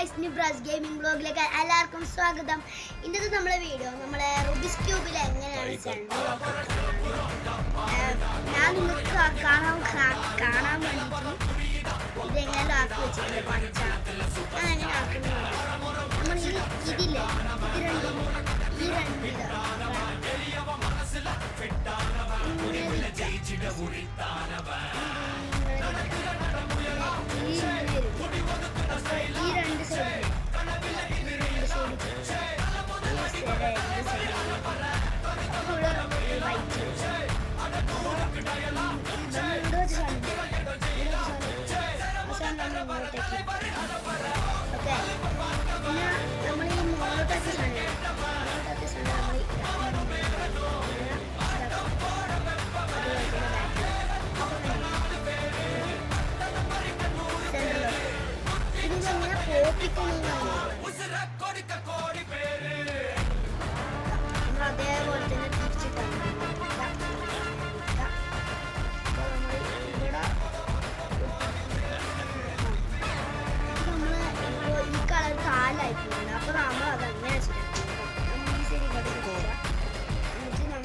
Guys Nibras gaming ബ്ലോഗിലേക്ക് എല്ലാവർക്കും സ്വാഗതം. ഇന്നത്തെ നമ്മളെ വീഡിയോ നമ്മളെ റുബിസ് ക്യൂബിൽ എങ്ങനെയാണ് ഞാൻ നിങ്ങൾക്ക് കാണാൻ കാണാൻ വേണ്ടിയിട്ട് ഇതെങ്ങനെ ആക്കി വെച്ചിട്ടുണ്ട് പച്ച ഞാൻ എങ്ങനെ ആക്കുന്നത് നമ്മൾ ഈ ഇതില്ലേ? ഇത് രണ്ടും ഈ രണ്ട് നമ്മൾ ഈ മോളോട്ടാക്കി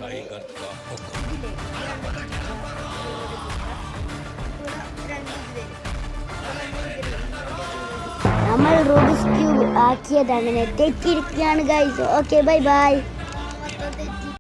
ഇത് വരും. നമ്മൾ റൂബിസ് ക്യൂബ് ആക്കിയത് അങ്ങനെ തെറ്റിയിരിക്കുകയാണ് ഗൈസ് ഓക്കെ ബൈ ബൈ